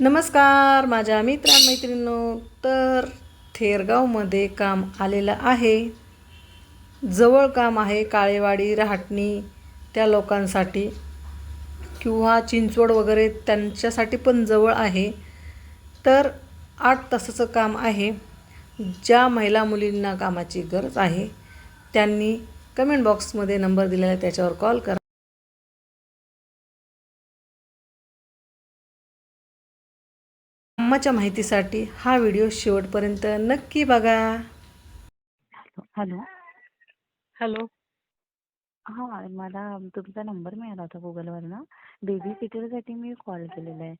नमस्कार माझ्या मित्रांमैत्रिणींनो. तर थेरगावमध्ये काम आलेलं आहे. जवळ काम आहे काळेवाडी रहाटणी त्या लोकांसाठी. किंवा चिंचवड वगैरे त्यांच्यासाठी पण जवळ आहे. तर आठ तासाचं काम आहे. ज्या महिला मुलींना कामाची गरज आहे त्यांनी कमेंट बॉक्समध्ये नंबर दिलेला आहे त्याच्यावर कॉल करा. कामाच्या माहितीसाठी हा व्हिडिओ शेवटपर्यंत नक्की बघा. हॅलो. हॅलो. हां मला तुमचा नंबर मिळाला होता गुगलवरनं. बेबी सिटरसाठी मी कॉल केलेला आहे.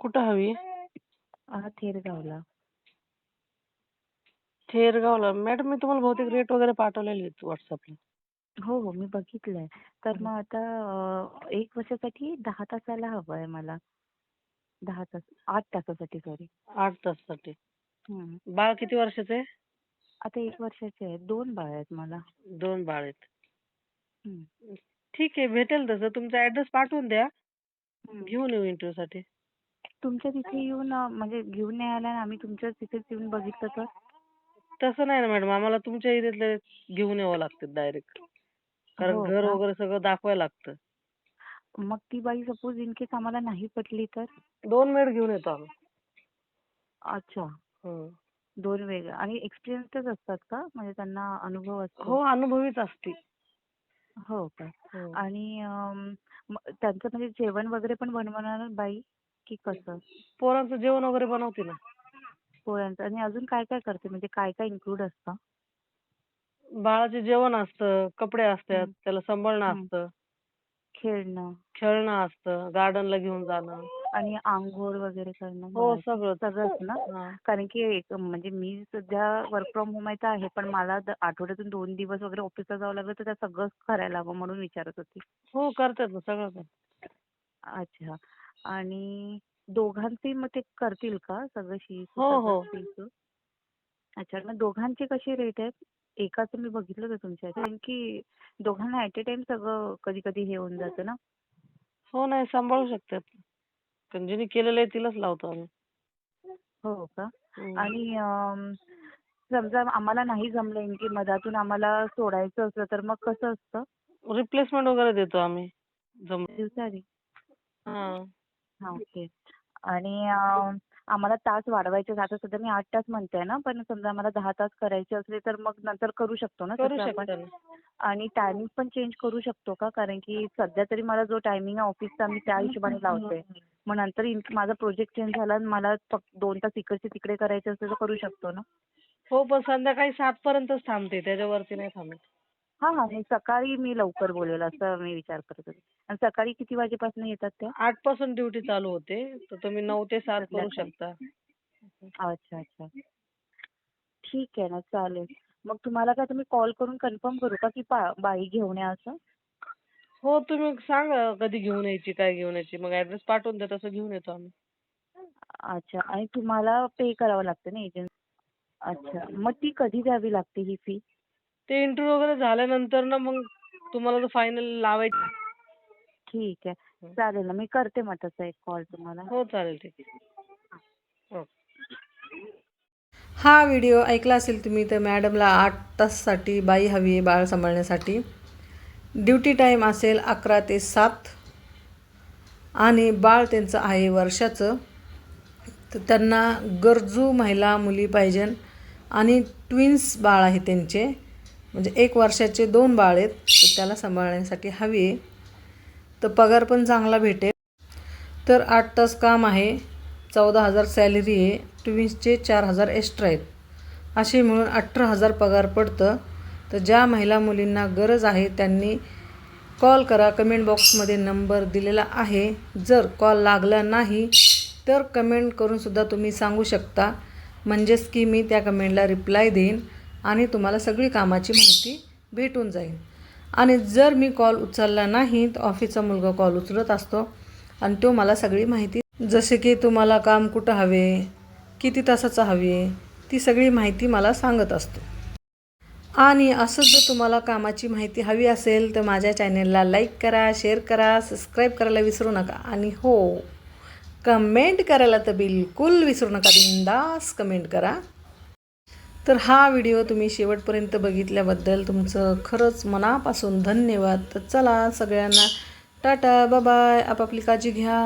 कुठं हवी? अं, थेरगावला. थेरगावला. मॅडम मी तुम्हाला बहुतेक रेट वगैरे पाठवलेले आहेत व्हॉट्सअपला हो हो मी बघितलंय. तर मग आता अं, एक वर्षासाठी दहा तासाला हवं आहे मला. दहा तास आठ तासासाठी सॉरी आठ ताससाठी. बाळ किती वर्षाचं आहे? आता एक वर्षाचे आहे. दोन बाळ आहेत मला. दोन बाळ आहेत. हम्म. ठीक आहे भेटेल तसं. तुमचा ऍड्रेस पाठवून द्या. घेऊन येऊ इंटरव्ह्यू साठी. तुमच्या तिथे येऊन म्हणजे घेऊन नाही आला आम्ही तुमच्या तिथेच येऊन बघितलं तर? तसं नाही ना मॅडम. आम्हाला तुमच्या इथले घेऊन यावं लागतं डायरेक्ट कारण हो घर? वगैरे सगळं दाखवायला लागतं. मग ती बाई सपोज इन केस आम्हाला नाही पटली तर? दोन मिनिट घेऊन येतो आम्ही. अच्छा. दोन वेगळे आणि एक्सपिरियन्सच असतात का? म्हणजे त्यांना अनुभव असतो? हो अनुभवीच असते. हो का? हं. आणि अम, म- त्यांचं म्हणजे जेवण वगैरे पण बनवणार बाई की कसं? पोरांचं जेवण वगैरे बनवते ना. पोळ्यांचं आणि अजून काय काय करते? म्हणजे काय काय इन्क्लूड असतं? बाळाचे जेवण असतं कपडे असतात. त्याला सांभाळणं. असतं. खेळणं. खेळणं असतं गार्डनला घेऊन जाणं. आणि आंघोळ वगैरे करणं हो. सगळं. सगळंच ना. कारण की एक म्हणजे मी सध्या वर्क फ्रॉम होम आहे तर आहे पण मला आठवड्यातून दोन दिवस वगैरे ऑफिसला जावं लागलं तर त्या सगळंच करायला हवं म्हणून विचारत होती. हो करतात ना सगळं करतात. अच्छा. आणि दोघांचे मग ते करतील का? सगळं शी हो, हो. अच्छा मग दोघांचे कसे रेट आहेत? एकाचं मी बघितलं होतं तुमच्या इथे कारण की दोघांना ऍट अ टाइम सगळं कधी कधी हे होऊन जातं ना? हो नाही सांभाळू शकतात. पण जिने केलेलं आहे तिलाच लावतो आम्ही. हो का? हम्म. आणि अम, समजा आम्हाला नाही जमलं इनकी मधातून आम्हाला सोडायचं असलं तर मग कसं असतं? रिप्लेसमेंट वगैरे देतो आम्ही. जम दिवसारी हा. हा ओके आणि अम, आम्हाला तास वाढवायचे. आता सध्या मी आठ तास म्हणते ना पण समजा आम्हाला दहा तास करायचे असले तर मग नंतर करू शकतो ना करू शकता आणि टायमिंग पण चेंज करू शकतो का? कारण की सध्या तरी मला जो टायमिंग आहे ऑफिसचा मी त्या हिशोबाने लावते. मग नंतर माझा प्रोजेक्ट चेंज झाला आणि मला फक्त दोन तास इकडचे तिकडे करायचे असले तर करू शकतो ना. हो पण संध्याकाळी सात पर्यंतच थांबते त्याच्यावरती नाही थांबत. हा हा सकाळी मी लवकर बोलेल असं मी विचार करत होते. आणि सकाळी किती वाजेपासून येतात त्या? आठपासून ड्युटी चालू होते. तर तुम्ही नऊ ते सात करू. शकता. अच्छा अच्छा. ठीक आहे ना चालेल. मग तुम्हाला काय तुम्ही कॉल करून कन्फर्म करू का की पा- बाई घेऊन या असं? हो तुम्ही सांगा कधी घेऊन यायची काय घेऊन यायची. मग ऍड्रेस पाठवून द्या तसं घेऊन येतो आम्ही. अच्छा आणि तुम्हाला पे करावं लागतं ना एजन्सी अच्छा मग ती कधी द्यावी लागते ही फी ते इंटरव्ह्यू वगैरे झाल्यानंतर ना मग तुम्हाला फायनल लावायची. ठीक आहे. चालेल ना मी करते मग तसा एक कॉल तुम्हाला. हो चालेल ठीक आहे. हो. हा. व्हिडिओ ऐकला असेल तुम्ही तर मॅडमला आठ ताससाठी बाई हवी आहे बाळ सांभाळण्यासाठी. ड्युटी टाईम असेल अकरा ते सात. आणि बाळ त्यांचं आहे वर्षाचं. तर त्यांना गरजू महिला मुली पाहिजे. आणि ट्विन्स बाळ आहे त्यांचे. म्हणजे एक वर्षाचे दोन बाळ आहेत तर त्याला सांभाळण्यासाठी हवी आहे. तर पगार पण चांगला भेटेल. तर आठ तास काम आहे चौदा हजार सॅलरी आहे ट्विन्सचे चार हजार एक्स्ट्रा आहेत. असे मिळून अठरा हजार पगार पडतं. तर ज्या महिला मुलींना गरज आहे त्यांनी कॉल करा. कमेंट बॉक्समध्ये नंबर दिलेला आहे. जर कॉल लागला नाही तर कमेंट करूनसुद्धा तुम्ही सांगू शकता. म्हणजेच की मी त्या कमेंटला रिप्लाय देईन आणि तुम्हाला सगळी कामाची माहिती भेटून जाईल. आणि जर मी कॉल उचलला नाही तर ऑफिसचा मुलगा कॉल उचलत असतो आणि तो मला सगळी माहिती जसे की तुम्हाला काम कुठं हवे किती तासाचं हवे ती सगळी माहिती मला सांगत असतो. आणि असंच जर तुम्हाला कामाची माहिती हवी असेल तर माझ्या चॅनेलला लाईक करा शेअर करा सबस्क्राईब करायला विसरू नका. आणि हो कमेंट करायला तर बिलकुल विसरू नका. बिंदास कमेंट करा. तर हा व्हिडिओ तुम्ही शेवटपर्यंत बघितल्याबद्दल तुमचं खरंच मनापासून धन्यवाद. तर चला सगळ्यांना टाटा बाबाय आपापली काळजी घ्या.